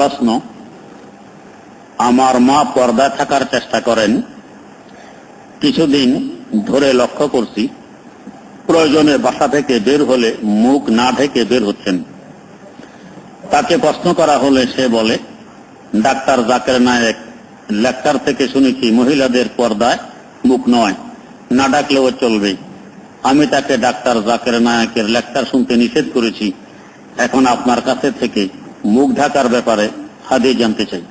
প্রশ্ন, আমার মা পর্দায় থাকার চেষ্টা করেন, কিছুদিন ধরে লক্ষ্য করছি, প্রয়োজনে বাসা থেকে বের হলে মুখ না ঢেকে বের হচ্ছেন। তাকে প্রশ্ন করা হলে সে বলে, ডাক্তার জাকের নায়ক, লেকচার থেকে শুনেছি মহিলাদের পর্দায় মুখ নয়, না ডাকলেও চলবে। আমি তাকে ডাক্তার জাকের নায়কের লেকচার শুনতে নিষেধ করেছি, এখন আপনার কাছে থেকে মুখ ঢাকার ব্যাপারে হাদিস জানতে চাই।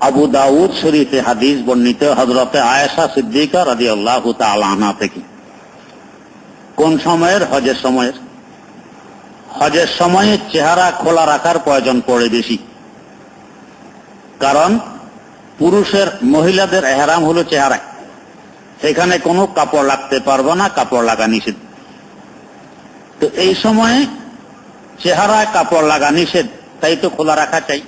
আবু দাউদ শরীফে হাদিস বর্ণিত হজরতে আয়েশা সিদ্দিকা রাজি আল্লাহ আনা থেকে। কোন সময়ের? হজের সময়ের। হজের সময়ে চেহারা খোলা রাখার প্রয়োজন পড়ে বেশি। কারণ পুরুষের মহিলাদের এহরাম হলো চেহারা সেখানে কোনো কাপড় লাগতে পারবে না, কাপড় লাগা নিষেধ। তো এই সময়ে চেহারায় কাপড় লাগা নিষেধ, তাই তো খোলা রাখা চাই।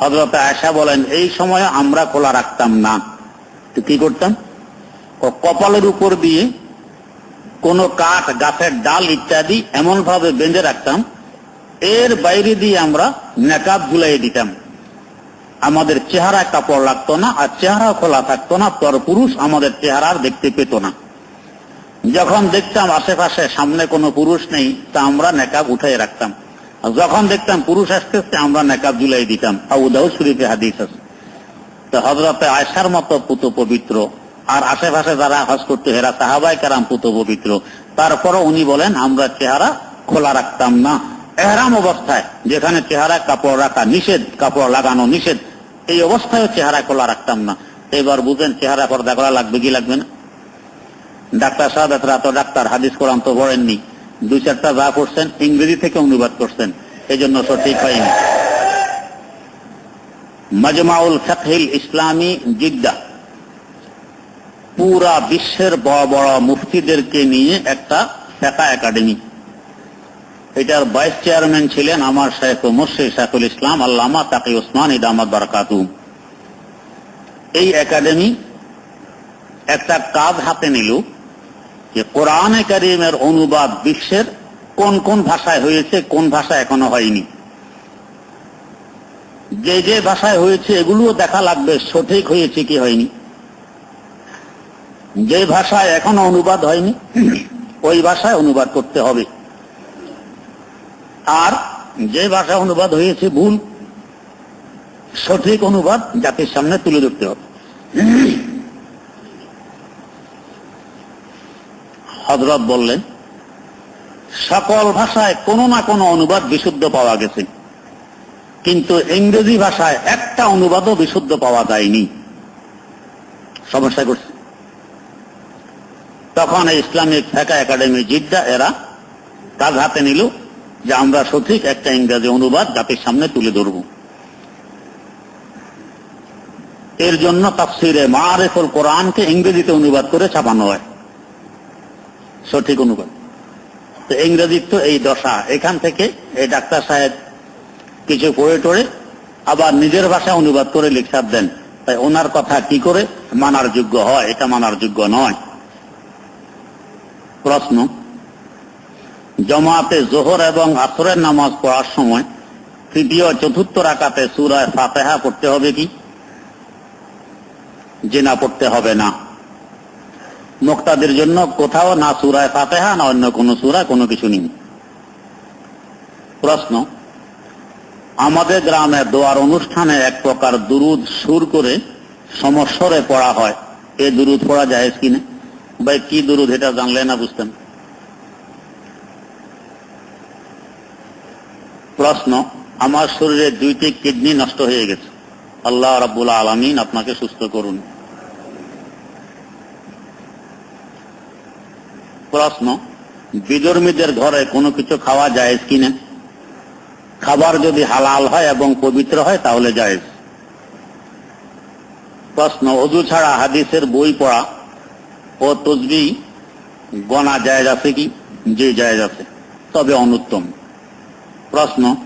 হজরত আয়সা বলেন, এই সময় আমরা খোলা রাখতাম না। তো কি করতাম? কপালের উপর দিয়ে কোন কাঠ, গাছের ডাল ইত্যাদি এমন ভাবে বেঁধে রাখতাম, এর বাইরে দিয়ে আমরা নেকাব ঝুলাই দিতাম। আমাদের চেহারায় কাপড় লাগতো না, আর চেহারা খোলা থাকতো না পর পুরুষ আমাদের চেহারার দেখতে পেত না। যখন দেখতাম আশেপাশে সামনে কোনো পুরুষ নেই, তা আমরা নেকাব উঠাই রাখতাম। যখন দেখতাম পুরুষ আসতে আসতে আমরা নেকাব ঝুলাই দিতাম। আউদাউ শরীফে হাদিস আছে। তো হজরতে আয়সার মতো পুত পবিত্র, আর আশেপাশে যারা হজ করতে হেরা সাহাবাই কারাম পুত পবিত্র। তারপরও উনি বলেন, আমরা চেহারা খোলা রাখতাম না। এহরাম অবস্থায়, যেখানে চেহারা কাপড় রাখা নিষেধ, কাপড় লাগানো নিষেধ, এই অবস্থায় চেহারা খোলা রাখতাম না। এবার বুঝেন, চেহারা পর্দা করা লাগবে কি লাগবে না? ডাক্তার সাহেব এতরা তো ডাক্তার হাদিস কোরআন তো পড়েননি। দুই চারটা যা করছেন ইংরেজি থেকে অনুবাদ করছেন এই জন্য সঠিক হয়নি। মজমাউল ফিল ইসলামী জিদ্দা। পুরা বিশ্বের বড় বড় মুফতিদেরকে নিয়ে একটা ফেকা একাডেমি। এটার ভাইস চেয়ারম্যান ছিলেন আমার শেখ মুর্শিদ শেখুল ইসলাম আল্লামা তাকি ওসমান ইদামাদ বারকাতু। এই একাডেমি একটা কাজ হাতে নিল যে কোরআনে কারিমের অনুবাদ বিশ্বের কোন কোন ভাষায় হয়েছে, কোন ভাষা এখনও হয়নি। যে যে ভাষায় হয়েছে, এগুলোও দেখা লাগবে, সঠিক হয়েছে কি হয়নি। যে ভাষায় এখনও অনুবাদ হয়নি, ওই ভাষায় অনুবাদ করতে হবে। আর যে ভাষা অনুবাদ হয়েছে, ভুল, সঠিক অনুবাদ জাতির সামনে তুলে ধরতে হবে। হজরত বললেন, সকল ভাষায় কোনো না কোনো অনুবাদ বিশুদ্ধ পাওয়া গেছে। কিন্তু ইংরেজি ভাষায় একটা অনুবাদও বিশুদ্ধ পাওয়া যায়নি। সমস্যা করছে। তখন ইসলামিক ফেকা একাডেমি জিদ্দা এরা কাজ হাতে নিল যে আমরা সঠিক একটা ইংরেজি অনুবাদ জাতির সামনে তুলে ধরব। এর জন্য তাফসিরে মারেফুল কোরআনকে ইংরেজিতে অনুবাদ করে ছাপানো হয়। সঠিক অনুবাদ। তো ইংরেজির তো এই দশা। এখান থেকে এই ডাক্তার সাহেব কিছু পড়ে টড়ে আবার নিজের ভাষায় অনুবাদ করে লিখার দেন। তাই ওনার কথা কি করে? মানার যোগ্য হয়, এটা মানার যোগ্য নয়। প্রশ্ন, জমাতে জোহর এবং আসরের নামাজ পড়ার সময় তৃতীয় চতুর্থ রাকাতে সুরায় ফাতেহা পড়তে হবে কি? জেনা পড়তে হবে না। মুক্তাদের জন্য কোথাও না সুরায় ফাতেহা, না অন্য কোনো সুরা, কোনো কিছু নেই। প্রশ্ন, আমাদের গ্রামে দোয়ার অনুষ্ঠানে এক প্রকার দুরুদ সুর করে সমস্বরে পড়া হয়। এ দুরুদ পড়া যায় কিনা ভাই, কি দুরুদ এটা জানলে না বুঝতেন? প্রশ্ন, আমার শরীরে দুইটি কিডনি নষ্ট হয়ে গেছে। আল্লাহ রাব্বুল আলমিন আপনাকে সুস্থ করুন। প্রশ্ন, বিধর্মীদের ঘরে কোনো কিছু খাওয়া যায় কিনা খাবার যদি হালাল হয় এবং পবিত্র হয়, তাহলে যায় প্রশ্ন, অজু ছাড়া হাদিসের বই পড়া ও তসবি গণা যায় আছে কি? যে যায় আছে। তবে অনুত্তম। প্রশ্ন,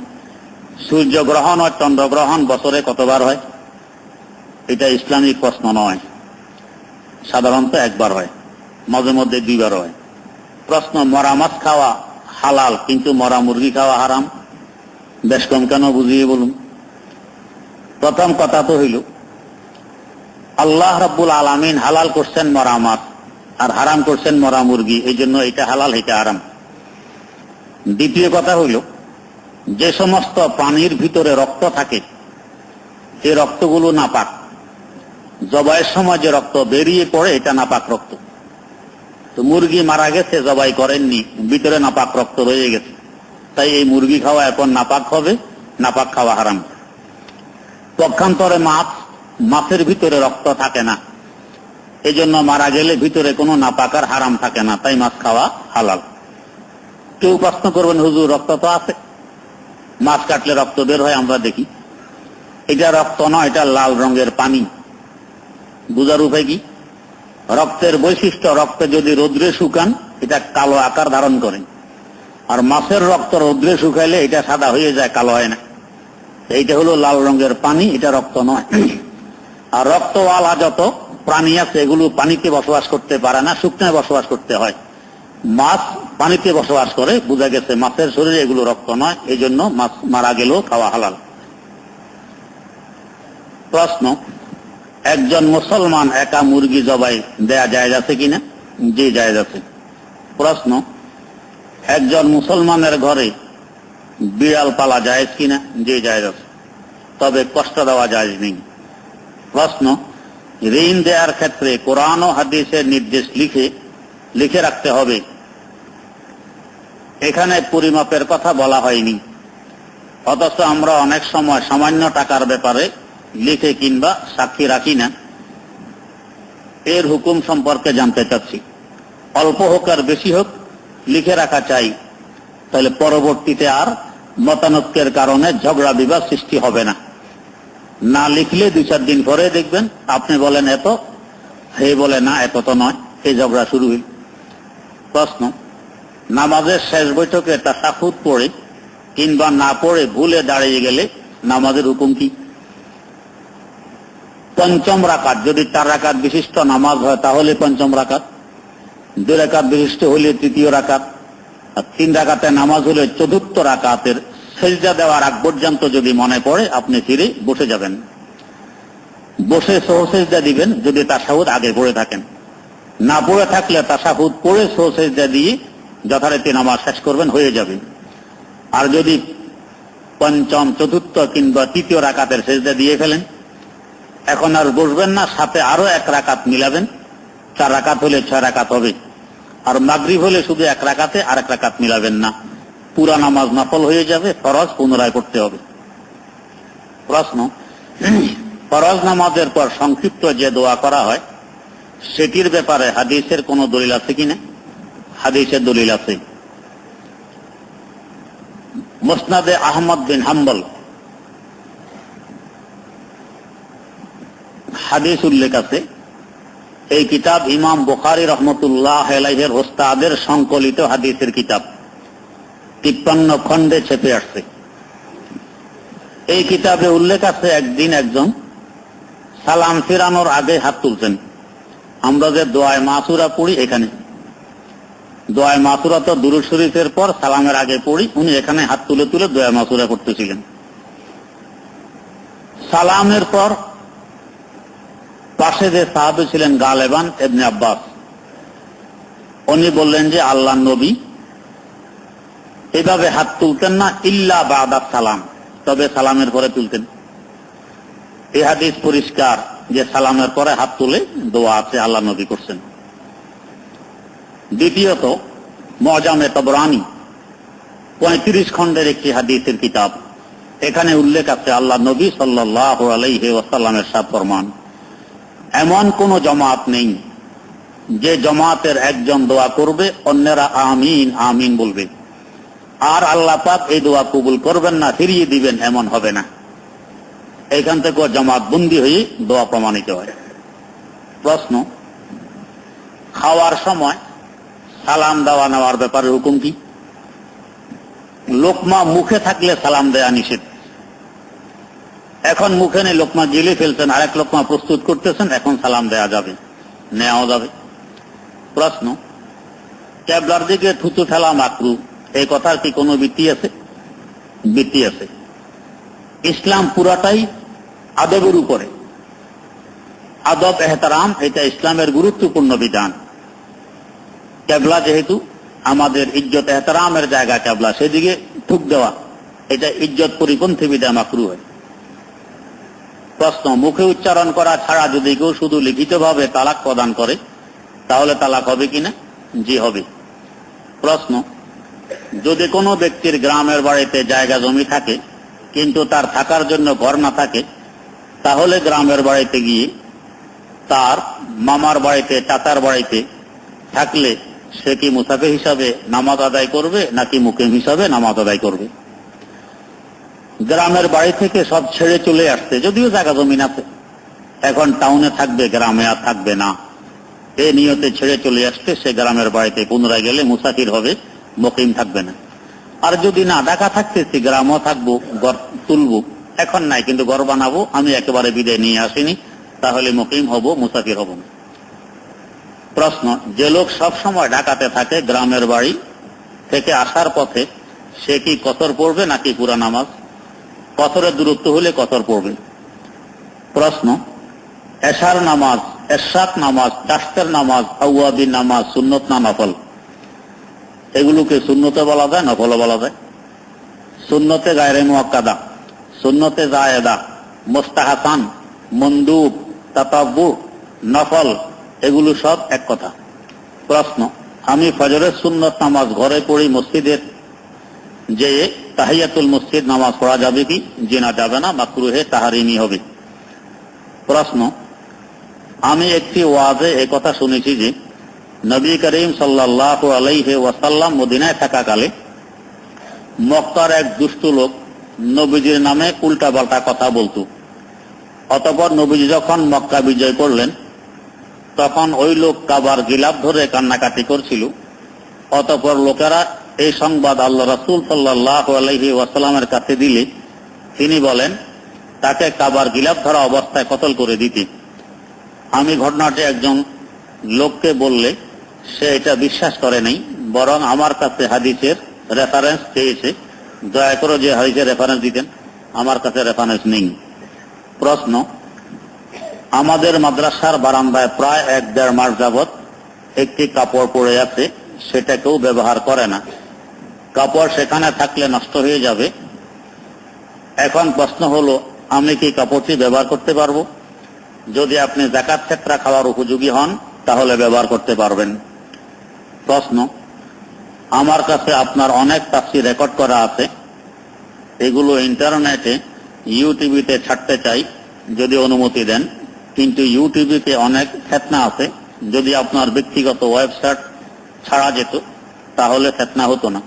সূর্যগ্রহণ ও চন্দ্রগ্রহণ বছরে কতবার হয়? এটা ইসলামিক প্রশ্ন নয়। সাধারণত একবার হয়। মাঝে মধ্যে দুইবার হয়। প্রশ্ন, মরা মাছ খাওয়া হালাল, কিন্তু মরা মুরগি খাওয়া হারাম? বেশ কম কেন বুঝিয়ে বলুন? প্রথম কথা তো হইল, আল্লাহ রাব্বুল আলামিন হালাল করছেন মরা মাছ আর হারাম করছেন মরা মুরগি, এই জন্য এটা হালাল, এটা হারাম। দ্বিতীয় কথা হইল, যে সমস্ত পানির ভিতরে রক্ত থাকে এই রক্তগুলো নাপাক, জবাইয়ের সময় যে রক্ত বেরিয়ে পড়ে, এটা নাপাক রক্ত। তো মুরগি মারা গেছে, জবাই করেননি। ভিতরে নাপাক রক্ত রয়ে গেছে। তাই এই মুরগি খাওয়া এখন নাপাক হবে, নাপাক খাওয়া হারাম। পক্ষান্তরে মাছ, মাছের ভিতরে রক্ত থাকে না। এই জন্য মারা গেলে ভিতরে কোনো নাপাকার হারাম থাকে না, তাই মাছ খাওয়া হালাল। কেউ প্রশ্ন করবেন, হুজুর, রক্ত তো আছে? মাছ কাটলে রক্ত বের হয়, আমরা দেখি। এটা রক্ত নয়, এটা লাল রঙের পানি। বুঝার উপায় কি? রক্তের বৈশিষ্ট্য, রক্তে যদি রৌদ্রে শুকান, এটা কালো আকার ধারণ করে। আর মাছের রক্ত রৌদ্রে শুকাইলে এটা সাদা হয়ে যায়, কালো হয় না। এইটা হলো লাল রঙের পানি, এটা রক্ত নয়। আর রক্তওয়ালা যত প্রাণী আছে, এগুলো পানিতে বসবাস করতে পারে না, শুকনায় বসবাস করতে হয়। মাছ পানিতে বসবাস করে, বোঝা গেছে মাছের শরীরে এগুলো রক্ত নয়, এই জন্য মাছ মারা গেলেও খাওয়া হালাল। প্রশ্ন একজন মুসলমান একা মুরগি জবাই দেয়া যায় আছে কিনা? জি যায় আছে। প্রশ্ন, একজন মুসলমানের ঘরে বিড়াল পালা যায় কিনা? জি যায় আছে। তবে কষ্ট দেওয়া যায় নেই। প্রশ্ন, ঋণ দেওয়ার ক্ষেত্রে কোরআন ও হাদিসের নির্দেশ লিখে লিখে রাখতে হবে। এখানে পরিমাপের কথা বলা হয়নি। অথচ আমরা অনেক সময় সামান্য টাকার ব্যাপারে লিখে কিংবা সাক্ষী রাখি না। এর হুকুম সম্পর্কে জানতে চাচ্ছি। অল্প হোক আর বেশি হোক, লিখে রাখা চাই। তাহলে পরবর্তীতে আর মতানৈক্যের কারণে ঝগড়া বিবাদ সৃষ্টি হবে না। না লিখলে দুই চার দিন পরে দেখবেন, আপনি বলেন এত, হে বলে না, এত তো নয়, এই ঝগড়া শুরু হইল। প্রশ্ন, নামাজের শেষ বৈঠকে তাসাফুদ পড়ে কিংবা না পড়ে ভুলে দাঁড়িয়ে গেলে নামাজের হুকুম কি? পঞ্চম রাকাত। যদি চার রাকাত বিশিষ্ট নামাজ হয়, তাহলে পঞ্চম রাকাত। দুই রাকাত বিশিষ্ট হলে তৃতীয় রাকাত। আর তিন রাকাতে নামাজ হলে চতুর্থ রাকাতের সেজদা দেওয়ার আগ পর্যন্ত যদি মনে পড়ে, আপনি ফিরে বসে যাবেন। বসে সহসেজদা দিবেন যদি তাসাহুদ আগে পড়ে থাকেন। না পড়ে থাকলে তাসাহুদ পড়ে সহসেজদা দিয়ে যথারীতি নামাজ শেষ করবেন, হয়ে যাবে। আর যদি পঞ্চম, চতুর্থ কিংবা তৃতীয় রাকাতের সেজদা দিয়ে ফেলেন এখন আর বসবেন না, সাথে আরও এক রাকাত মিলাবেন। চার রাকাত হলে ছয় রাকাত হবে। আর মাগরিব হলে শুধু এক রাকাতে আর এক রাকাত মিলাবেন না। পুরা নামাজ নফল হয়ে যাবে, ফরজ পুনরায় করতে হবে। প্রশ্ন, ফরজ নামাজের পর সংক্ষিপ্ত যে দোয়া করা হয়, সেটির ব্যাপারে হাদিসের কোনো দলিল আছে কিনা হাদিসের দলিল আছে। মোসনাদে আহমদ বিন হাম্বল হাদিস উল্লেখ আছে এই কিতাব ইমাম বুখারি রহমতুল্লাহ এলাইহের ওস্তাদের সংকলিত হাদিসের কিতাব। তিপ্পান্ন খণ্ডে ছেপে আসছে। এই কিতাবে উল্লেখ আছে একদিন একজন সালাম ফিরানোর আগে হাত তুলছেন। আমরা যে দোয়ায় মাসুরা পড়ি এখানে। দোয়ায় মাসুরা তো দুরুদ শরীফের পর সালামের আগে পড়ি, উনি এখানে হাত তুলে তুলে দোয়া মাসুরা করতেছিলেন। সালামের পর পাশে যে সাহাবি ছিলেন গালেবান এবনে আব্বাস, উনি বললেন যে, আল্লাহ নবী, এভাবে হাত তুলতেন না, ইল্লা বাদাত সালাম। তবে সালামের পরে তুলতেন। এই হাদিস পরিষ্কার যে সালামের পরে হাত তুলে দোয়া আছে আল্লাহ নবী করছেন। দ্বিতীয়ত, মজামে তবরানি, পঁয়ত্রিশ খণ্ডের একটি হাদিসের কিতাব। এখানে উল্লেখ আছে, আল্লাহ নবী সাল্লাহ আলাইহি ওয়াসাল্লামের সাত ফরমান। এমন কোন জমাত নেই যে জমাতের একজন দোয়া করবে, অন্যরা আমিন আমিন বলবে। আর আল্লাহ পাক এই দোয়া কবুল করবেন না, ফিরিয়ে দিবেন, এমন হবে না। এখান থেকে জমাত বন্দি হয়ে দোয়া প্রমাণিত হয়। প্রশ্ন, খাওয়ার সময় সালাম দেওয়া নেওয়ার ব্যাপারে হুকুম কি? লোকমা মুখে থাকলে সালাম দেয়া নিষেধ। এখন মুখে নেই লোকমা গিলে ফেলছেন আরেক লোকমা প্রস্তুত করতেছেন, এখন সালাম দেয়া যাবে, নেওয়া যাবে। প্রশ্ন ক্যাবলার দিকে থুতু ফেলা মাকরু, এই কথার কি কোনো ভিত্তি আছে? বৃত্তি আছে। ইসলাম পুরাটাই আদবের উপরে। আদব, এহতারাম, এটা ইসলামের গুরুত্বপূর্ণ বিধান। কেবলা যেহেতু, আমাদের ইজ্জত, এহতারামের জায়গা ক্যাবলা সেদিকে ঠুক দেওয়া, এটা ইজ্জত পরিপন্থী বিধান মাকরু হয়। প্রশ্ন মুখে উচ্চারণ করা ছাড়া যদি কেউ শুধু লিখিতভাবে তালাক প্রদান করে, তাহলে তালাক হবে কিনা জি, হবে। প্রশ্ন, যদি কোনো ব্যক্তির গ্রামের বাড়িতে জায়গা জমি থাকে, কিন্তু তার থাকার জন্য ঘর না থাকে, তাহলে গ্রামের বাড়িতে গিয়ে তার মামার বাড়িতে, চাচার বাড়িতে থাকলে সে কি মুসাফে হিসাবে নামাজ আদায় করবে, নাকি মুকিম হিসাবে নামাজ আদায় করবে? গ্রামের বাড়ি থেকে সব ছেড়ে চলে আসছে, যদিও জায়গা জমিন আছে। এখন টাউনে থাকবে, গ্রামে আর থাকবে না। এ নিয়তে ছেড়ে চলে আসছে, সে গ্রামের বাড়িতে পুনরায় গেলে মুসাফির হবে, মকিম থাকবে না। আর যদি না ঢাকা থাকতেছি গ্রামও থাকব, ঘর তুলবো। এখন নাই, কিন্তু ঘর বানাবো, আমি একেবারে বিদায় নিয়ে আসিনি, তাহলে মকিম হব, মুসাফির হব না। প্রশ্ন, যে লোক সব সময় ঢাকাতে থাকে, গ্রামের বাড়ি থেকে আসার পথে, সে কি কতর পড়বে নাকি পুরা নামাজ? কতরের দূরত্ব হলে কতর পড়বে। প্রশ্ন, এশার নামাজ এরশাক নামাজ চাষের নামাজ আউয়াবির নামাজ, সুন্নত না নফল? এগুলোকে শূন্যতে বলা যায়, নফলও বলা যায়। শূন্যতে গায়রে মুয়াক্কাদা শূন্যতে জায়েদা মোস্তাহাসান, মন্দুব, তাতাব্বু, নফল, এগুলো সব এক কথা। প্রশ্ন, আমি ফজরের সুন্নত নামাজ ঘরে পড়ি মসজিদের যে তাহিয়াতুল মসজিদ নামাজ পড়া যাবে কি? যে না যাবে না মাকরুহে তাহারিমি হবে। প্রশ্ন, আমি একটি ওয়াজে এ কথা শুনেছি যে, নবী করিম সাল্লাহ আলাইহে ওয়াসাল্লাম মদিনায় থাকাকালে মক্কার এক দুষ্ট লোক নবীজির নামে উল্টা পাল্টা কথা বলতো। অতপর নবীজি যখন মক্কা বিজয় করলেন, তখন ওই লোক কাবার গিলাপ ধরে কান্নাকাটি করছিল। অতপর লোকেরা এই সংবাদ আল্লাহ রাসুল সাল্লাহ আলহি ওয়াসাল্লামের কাছে দিলে, তিনি বলেন, তাকে কাবার গিলাপ ধরা অবস্থায় কতল করে দিতে। আমি ঘটনাটি একজন লোককে বললে, সে এটা বিশ্বাস করে নাই, বরং আমার কাছে হাদিসের রেফারেন্স চেয়েছে। দয়া করে যে হাদিসের রেফারেন্স দিতেন, আমার কাছে রেফারেন্স নেই। প্রশ্ন, আমাদের মাদ্রাসার বারান্দায় প্রায় এক দেড় মাস যাবৎ একটি কাপড় পড়ে আছে, সেটা কেউ ব্যবহার করে না। কাপড় সেখানে থাকলে নষ্ট হয়ে যাবে। এখন প্রশ্ন হলো, আমি কি কাপড়টি ব্যবহার করতে পারব? যদি আপনি জাকাত ক্ষেত্রা খাওয়ার উপযোগী হন, তাহলে ব্যবহার করতে পারবেন। প্রশ্ন, আমার কাছে আপনার অনেক তাফসি রেকর্ড করা আছে। এগুলো ইন্টারনেটে ইউটিভিতে ছাড়তে চাই, যদি অনুমতি দেন। কিন্তু ইউটিউবে অনেক ফেতনা আছে। যদি আপনার ব্যক্তিগত ওয়েবসাইট ছাড়া যেত, তাহলে ফেতনা হতো না।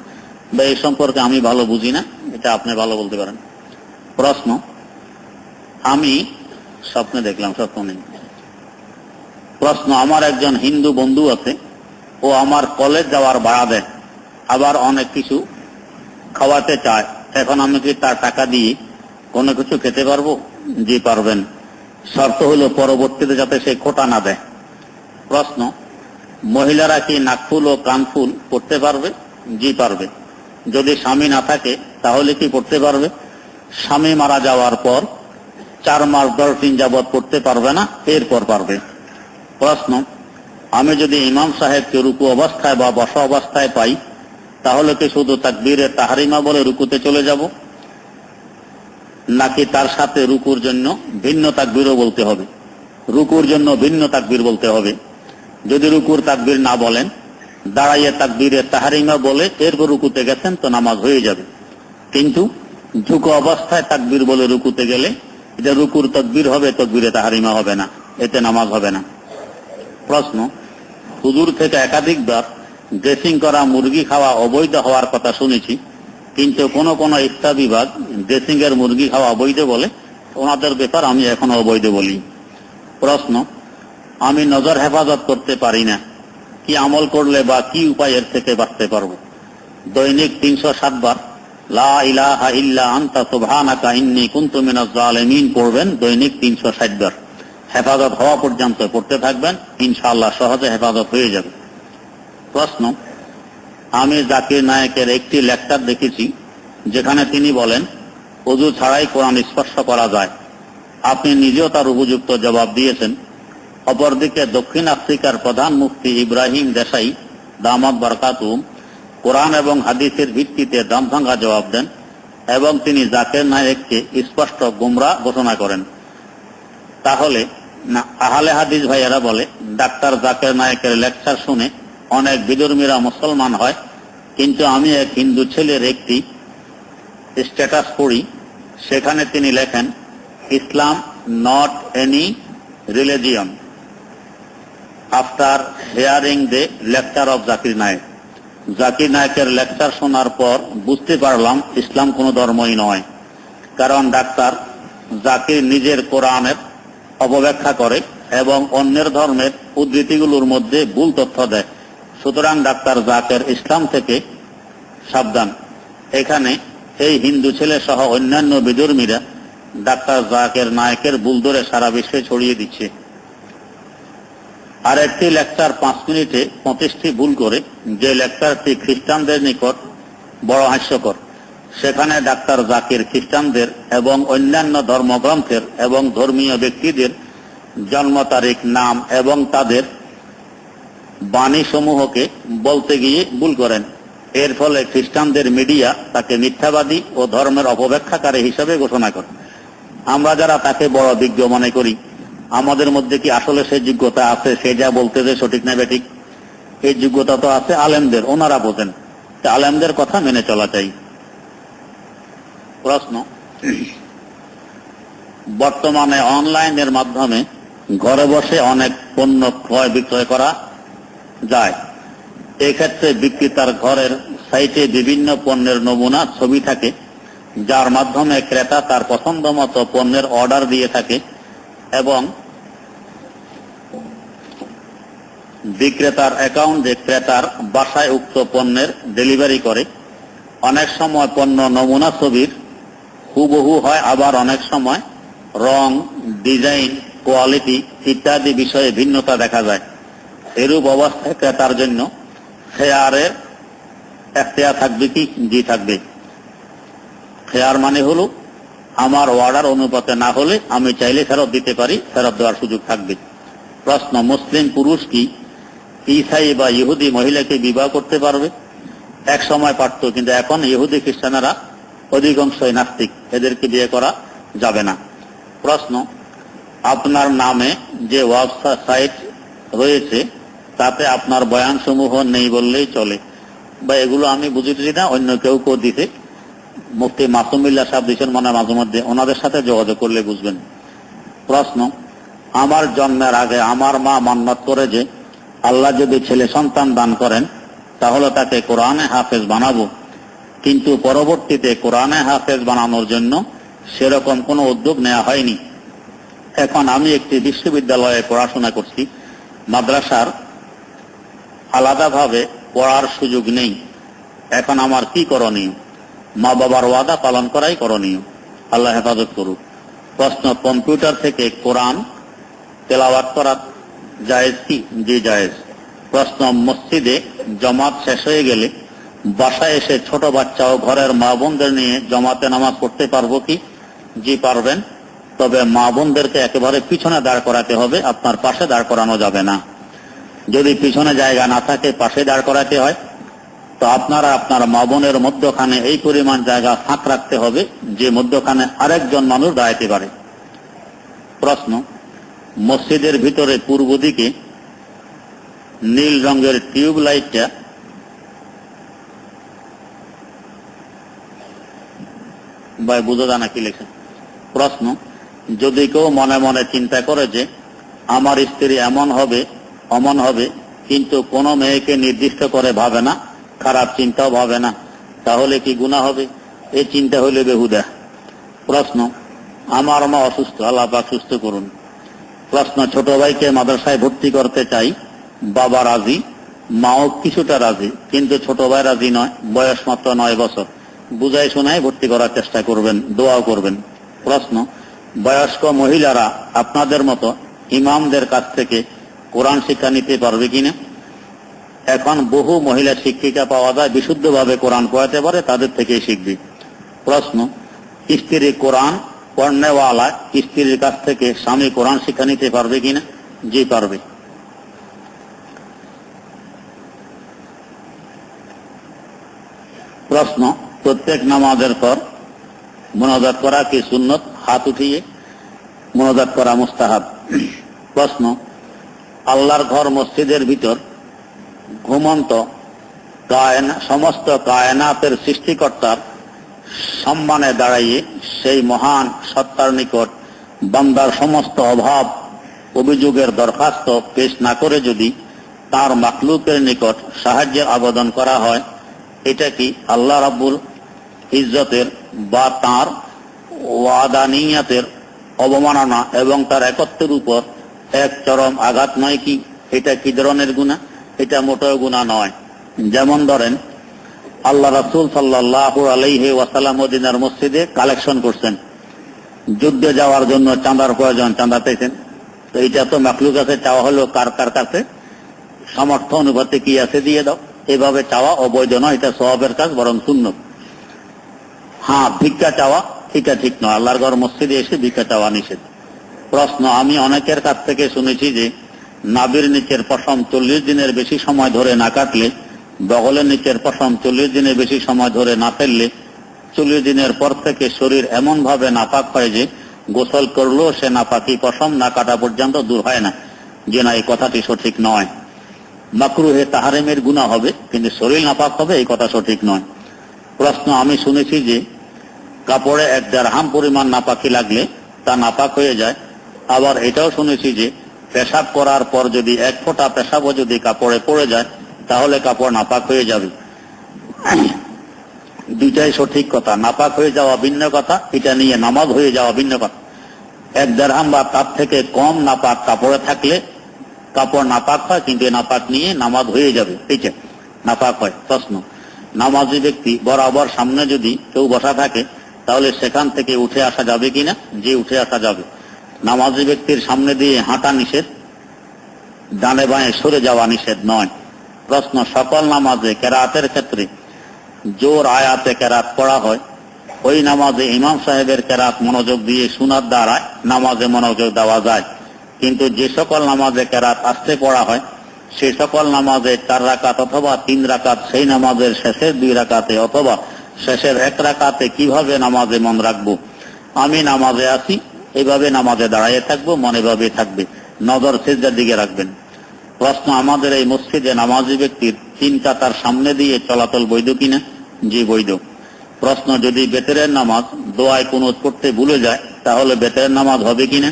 বা এই সম্পর্কে আমি ভালো বুঝি না, এটা আপনি ভালো বলতে পারেন। প্রশ্ন, আমি স্বপ্নে দেখলাম, স্বপ্ন নেই। প্রশ্ন, আমার একজন হিন্দু বন্ধু আছে, ও আমার কলেজ যাওয়ার ভাড়া দেয় আবার অনেক কিছু খাওয়াতে চায়। এখন আমি কি তার টাকা দিয়ে কোনো কিছু খেতে পারব? জি, পারবেন। শর্ত হলো পরবর্তীতে যাতে সে খোটা না দেয়। প্রশ্ন, মহিলারা কি নাকফুল ও কানফুল পড়তে পারবে? জি, পারবে। যদি স্বামী না থাকে, তাহলে কি পড়তে পারবে? স্বামী মারা যাওয়ার পর চার মাস দশ দিন যাবৎ পড়তে পারবে না, এরপর পারবে। প্রশ্ন, আমি যদি ইমাম সাহেবকে রুকু অবস্থায় বা বসা অবস্থায় পাই, তাহলে কি শুধু তাকবীরের তাহারিমা বলে রুকুতে চলে যাব? নাকি তার সাথে রুকুর জন্য ভিন্ন তাকবীরও বলতে হবে? রুকুর জন্য ভিন্ন তাকবীর বলতে হবে। যদি রুকুর তাকবীর না বলেন দাঁড়াইয়ে তাকবীরে তাহারিমা বলে, এরপর রুকুতে গেছেন তো নামাজ হয়ে যাবে। কিন্তু ঝুঁকো অবস্থায় তাকবীর বলে রুকুতে গেলে, এটা রুকুর তকবীর হবে, তকবীরে তাহারিমা হবে না, এতে নামাজ হবে না। প্রশ্ন, হুজুর থেকে একাধিকবার ড্রেসিং করা, মুরগি খাওয়া অবৈধ হওয়ার কথা শুনেছি, কিন্তু কোন কোন ইচ্ছা বিভাগ ড্রেসিং এর মুরগি খাওয়া অবৈধ বলে, ওনাদের ব্যাপার আমি এখন অবৈধ বলি। প্রশ্ন, আমি নজর হেফাজত করতে পারি না। কি আমল করলে বা কি উপায় এর থেকে বাঁচতে পারব? দৈনিক তিনশো সাত বার, লা ইলাহা ইল্লা আনতা সুবহানাকা ইন্নী কুনতু মিনাজ জালিমিন পড়বেন দৈনিক তিনশো ষাট বার। হেফাজত হওয়া পর্যন্ত পড়তে থাকবেন, ইনশাআল্লাহ সহজে হয়ে যাবে। প্রশ্ন, আমি জাকির নায়কের একটি লেকচার দেখেছি, যেখানে তিনি বলেন অজু ছাড়াই কোরআন স্পর্শ করা যায়। আপনি নিজেও তার উপযুক্ত জবাব দিয়েছেন। অপরদিকে দক্ষিণ আফ্রিকার প্রধান মুফতি ইব্রাহিম দেশাই দামাদ বরকাতুম কোরআন এবং হাদিসের ভিত্তিতে দাম ভাঙ্গা জবাব দেন এবং তিনি জাকের নায়েককে স্পষ্ট গুমরা ঘোষণা করেন। তাহলে আহলে হাদিস ভাইয়েরা বলে, ডাক্তার জাকের নায়কের লেকচার শুনে অনেক বিধর্মীরা মুসলমান হয়, কিন্তু আমি এক হিন্দু ছেলের একটি স্ট্যাটাস পড়ি, সেখানে তিনি লেখেন, Islam not any religion. After hearing the lecture of Zakir Naik Zakir নায়কের লেকচার শোনার পর বুঝতে পারলাম ইসলাম কোনো ধর্মই নয়। কারণ ডাক্তার জাকির নিজের কোরআনের অপব্যাখ্যা করে এবং অন্যের ধর্মের উদ্ধৃতিগুলোর মধ্যে ভুল তথ্য দেয়। সুতরাং ডাক্তার জাকের ইসলাম থেকে সাবধান। এখানে এই হিন্দু ছেলে সহ অন্যান্য বিধর্মীরা ডাক্তার জাকের নায়কের ভুল ধরে সারা বিশ্বে ছড়িয়ে দিচ্ছে। আর একটি লেকচার পাঁচ মিনিটে পঁচিশটি ভুল করে যে লেকচারটি খ্রিস্টানদের নিকট বড় হাস্যকর। সেখানে ডাক্তার জাকির খ্রিস্টানদের এবং অন্যান্য ধর্মগ্রন্থের এবং ধর্মীয় ব্যক্তিদের জন্ম তারিখ, নাম এবং তাদের বাণী সমূহকে বলতে গিয়ে ভুল করেন। এর ফলে খ্রিস্টানদের মিডিয়া তাকে মিথ্যাবাদী ও ধর্মের অপব্যাখ্যাকারী হিসেবে ঘোষণা করে। আমরা যারা তাকে বড় বিজ্ঞ মনে করি আমাদের মধ্যে কি আসলে সেই যোগ্যতা আছে, সে যা বলতে যে সঠিক না বেঠিক? এই যোগ্যতা তো আছে আলেমদের, ওনারা বোঝেন। আলেমদের কথা মেনে চলা চাই। প্রশ্ন। বর্তমানে অনলাইনের মাধ্যমে ঘরে বসে অনেক পণ্য ক্রয় বিক্রয় করা যায়। এক্ষেত্রে বিক্রেতার ঘরের সাইটে বিভিন্ন পণ্যের নমুনা, ছবি থাকে, যার মাধ্যমে ক্রেতা তার পছন্দ মতো পণ্যের অর্ডার দিয়ে থাকে এবং বিক্রেতার অ্যাকাউন্টে ক্রেতার বাসায় উক্ত পণ্যের ডেলিভারি করে। অনেক সময় পণ্য নমুনা ছবির হুবহু হয়, আবার অনেক সময় রং ডিজাইন কোয়ালিটি ইত্যাদি বিষয়ে ভিন্নতা দেখা যায়। এরূপ অবস্থায় ক্রেতার জন্য খেয়ারের এখতিয়ার থাকবে কি? জি, থাকবে। খেয়ার মানে হলো আমার অর্ডার অনুপাতে না হলে আমি চাইলে ফেরত দিতে পারি, ফেরত দেওয়ার সুযোগ থাকবে। প্রশ্ন, মুসলিম পুরুষ কি? ইসাই বা ইহুদি মহিলাকে বিবাহ করতে পারবে। এক সময় পারত, কিন্তু এখন ইহুদি খ্রিস্টানেরা অধিকাংশই নাস্তিক, এদেরকে বিয়ে করা যাবে না। প্রশ্ন, আপনার নামে যে ওয়েবসাইট রয়েছে, তাতে আপনার বয়ান সমূহ নেই বললেই চলে। বা এগুলো আমি বুঝেছি না, অন্য কেউ কেউ দিতে মুফতি মাসুমিল্লা সাহেব দিচ্ছেন মনে মাঝে মধ্যে, ওনাদের সাথে যোগাযোগ করলে বুঝবেন। প্রশ্ন, আমার জন্মের আগে আমার মা মান্নাত করে যে আল্লাহ যদি ছেলে সন্তান দান করেন, তাহলে তাকে কোরআনে হাফেজ বানাবো। কিন্তু পরবর্তীতে কোরআনে হাফেজ বানানোর জন্য সেরকম কোনো উদ্যোগ নেওয়া হয়নি। এখন আমি একটি বিশ্ববিদ্যালয়ে পড়াশোনা করছি। মাদ্রাসার আলাদাভাবে পড়ার সুযোগ নেই। এখন আমার কি করণীয়? মা বাবার ওয়াদা পালন করাই করণীয়। আল্লাহ হেফাজত করুক। প্রশ্ন, কম্পিউটার থেকে কোরআন তেলাওয়াত করা জায়েজ কি জি জায়েজ। প্রশ্ন, মসজিদে জমাত শেষ হয়ে গেলে বাসায় এসে ছোট বাচ্চা ও ঘরের মা বোনদের নিয়ে জমাতে নামাজ পড়তে পারব কি? জি পারবেন। তবে মা বোনদেরকে একেবারে পিছনে দাঁড় করাতে হবে, আপনার পাশে দাঁড় করানো যাবে না। যদি পিছনে জায়গা না থাকে, পাশে দাঁড় করাতে হয়, তো আপনারা আপনার মা বোনের মধ্যখানে এই পরিমাণ জায়গা ফাঁক রাখতে হবে, যে মধ্যখানে আরেকজন মানুষ দাঁড়াইতে পারে। প্রশ্ন মসজিদের ভিতরে পূর্ব দিকে নীল রঙের টিউব লাইটটা বুঝো জানা কি লেখা? প্রশ্ন, যদি কেউ মনে মনে চিন্তা করে যে আমার স্ত্রী এমন হবে, অমন হবে, কিন্তু কোনো মেয়েকে নির্দিষ্ট করে ভাবে না, খারাপ চিন্তাও ভাবে না, তাহলে কি গুণা হবে? এই চিন্তা হইলে বেহুদা। প্রশ্ন, আমার মা অসুস্থ, আল্লাহ সুস্থ করুন। প্রশ্ন ছোট ভাইকে মাদ্রাসায় ভর্তি করতে চাই। বাবা রাজি, মাও কিছুটা রাজি, কিন্তু ছোট ভাই রাজি নয়, বয়স মাত্র নয় বছর। বুঝাই শোনায় ভর্তি করার চেষ্টা করবেন, দোয়াও করবেন। প্রশ্ন, বয়স্ক মহিলারা আপনাদের মতো ইমামদের কাছ থেকে কোরআন শিক্ষা নিতে পারবে কিনা? এখন বহু মহিলা শিক্ষিকা পাওয়া যায়, বিশুদ্ধভাবে কোরআন পড়াতে পারে, তাদের থেকেই শিখবি। প্রশ্ন, স্ত্রী কোরআন পড়নেওয়ালা স্ত্রীর কাছ থেকে স্বামী কোরআন শিক্ষা নিতে পারবে কিনা? জি, পারবে। প্রশ্ন, প্রত্যেক নামাজের পর মোনাজাত করা কি সুন্নত? হাত উঠিয়ে মোনাজাত করা মুস্তাহাব। প্রশ্ন, আল্লাহর ঘর মসজিদের ভিতর ঘুমন্ত কায়না, সমস্ত কায়নাতের সৃষ্টিকর্তার সম্মানে দাঁড়াইয়ে সেই মহান সত্তার নিকট বান্দার সমস্ত অভাব, অভিযোগের দরখাস্ত পেশ না করে যদি তার মাকলুকের নিকট সাহায্যের আবেদন করা হয়, এটা কি আল্লাহ রাব্বুল ইজ্জতের বা তার ওয়াদানিয়াতের অবমাননা এবং তার একত্বের উপর এক চরম আঘাত নয় কি? এটা কি ধরনের গুণা এটা মোটেও গুণা নয়। যেমন ধরেন আল্লাহ রাসুল সাল্লাহ আলাইহি ওয়াসাল্লাম মদিনার মসজিদে কালেকশন করছেন। যুদ্ধে যাওয়ার জন্য চাঁদার প্রয়োজন চাঁদা পেয়েছেন। তো এটা তো মাকলুক কাছে চাওয়া হলো কার কার কাছে? সামর্থ্য অনুপাতে কি আছে দিয়ে দাও। এভাবে চাওয়া অবৈধ নয়, এটা সবাবের কাজ, বরং শূন্য হ্যাঁ ভিক্ষা চাওয়া, এটা ঠিক নয়। আল্লাহর ঘর মসজিদে এসে ভিক্ষা চাওয়া নিষেধ। প্রশ্ন, আমি অনেকের কাছ থেকে শুনেছি যে নাবির নিচের পশম চল্লিশ দিনের বেশি সময় ধরে না কাটলে বগলের নিচের পশম চল্লিশ দিনের বেশি সময় ধরে না ফেললে চল্লিশ দিনের পর থেকে শরীর এমন ভাবে নাপাক হয় যে গোসল করলেও সে নাপাকি পশম না কাটা পর্যন্ত দূর হয় না। যে না এই কথাটি সঠিক নয়। মাকরুহে তাহারেমের গুণা হবে, কিন্তু শরীর নাপাক হবে এই কথা সঠিক নয়। প্রশ্ন, আমি শুনেছি যে কাপড়ে এক দেড়হাম পরিমাণ নাপাকি লাগলে তা নাপাক হয়ে যায়। আবার এটাও শুনেছি যে পেশাব করার পর যদি এক ফোঁটা পেশাবও যদি কাপড়ে পড়ে যায় তাহলে কাপড় নাপাক হয়ে যাবে। দুইটাই সঠিক কথা। নাপাক হয়ে যাওয়া ভিন্ন কথা, এটা নিয়ে নামাজ হয়ে যাওয়া ভিন্ন কথা। এক দেড়হাম বা তার থেকে কম নাপাক কাপড়ে থাকলে কাপড় নাপাক হয়, কিন্তু নাপাক নিয়ে নামাজ হয়ে যাবে। ঠিক আছে নাপাক হয়, প্রশ্ন। নামাজি ব্যক্তি বরাবর সামনে যদি কেউ বসা থাকে, তাহলে সেখান থেকে উঠে আসা যাবে কিনা? যে উঠে আসা যাবে। নামাজি ব্যক্তির সামনে দিয়ে হাঁটা নিষেধ, ডানে বাঁয়ে সরে যাওয়া নিষেধ নয়। প্রশ্ন, সকল নামাজে কেরাতের ক্ষেত্রে জোর আয়াতে কেরাত পড়া হয়। ওই নামাজে ইমাম সাহেবের কেরাত মনোযোগ দিয়ে শোনার দ্বারা নামাজে মনোযোগ দেওয়া যায়। কিন্তু যে সকল নামাজে কেরাত আসতে পড়া হয়, সে সকল নামাজে চার রাকাত অথবা তিন রাকাত, সেই নামাজের শেষের দুই রাকাতে অথবা শেষের এক রাকাতে কীভাবে নামাজে মন রাখব? আমি নামাজে আছি, এভাবে নামাজে দাঁড়াইয়ে থাকব, মনে ভাবে থাকবে। নজর সেজদার দিকে রাখবেন। প্রশ্ন, আমাদের এই মসজিদে নামাজি ব্যক্তির তিন কাতার সামনে দিয়ে চলাচল বৈধ কিনা? জি, বৈধ। প্রশ্ন, যদি বেতেরের নামাজ দোয়ায় কোন করতে ভুলে যায়, তাহলে বেতেরের নামাজ হবে কিনা?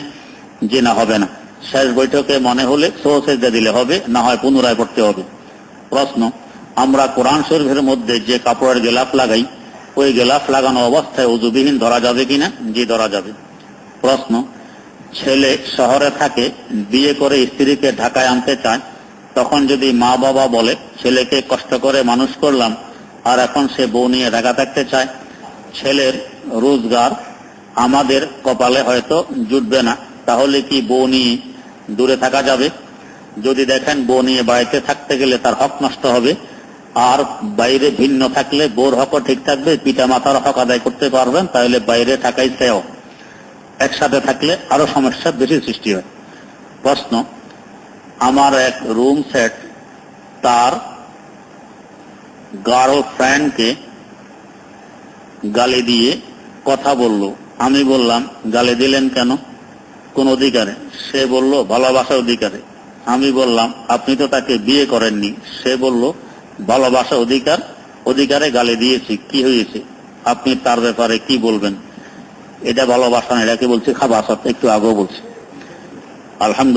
যে না, হবে না। শেষ বৈঠকে মনে হলে সহ সেজদা দিলে হবে, না হয় পুনরায় পড়তে হবে। প্রশ্ন, আমরা কোরআন শরীফের মধ্যে যে কাপড়ের গেলাফ লাগাই, ওই গেলাফ লাগানো অবস্থায় উজুবিহীন ধরা যাবে কিনা? জি, ধরা যাবে। প্রশ্ন ছেলে শহরে থাকে, বিয়ে করে স্ত্রীকে ঢাকায় আনতে চায়, তখন যদি মা বাবা বলে, ছেলেকে কষ্ট করে মানুষ করলাম, আর এখন সে বউ নিয়ে ঢাকা থাকতে চায়, ছেলের রোজগার আমাদের কপালে হয়তো জুটবে না, তাহলে কি বউ নিয়ে দূরে থাকা যাবে? যদি দেখেন বউ নিয়ে বাড়িতে থাকতে গেলে তার হক নষ্ট হবে, আর বাইরে ভিন্ন থাকলে বোর হকও ঠিক থাকবে পিতা মাতার হক আদায় করতে পারবেন, তাহলে বাইরে থাকাই শ্রেয়। একসাথে থাকলে আরও সমস্যার বেশি সৃষ্টি হয়। প্রশ্ন, আমার এক রুম সেট তার গার্লফ্রেন্ডকে গালি দিয়ে কথা বলল। আমি বললাম, গালি দিলেন কেন? কোন অধিকারে? সে বলল ভালোবাসা অধিকারে। আমি বললাম, আপনি তো তাকে বিয়ে করেননি। সে বলল ভালোবাসা অধিকার, অধিকারে গালি দিয়েছি। কি হয়েছে? আপনি তার ব্যাপারে কি বলবেন? এটা ভালোবাসা না এটাকে বলছি খাবার একটু আগেও বলছি। আলহামদুলিল্লাহ।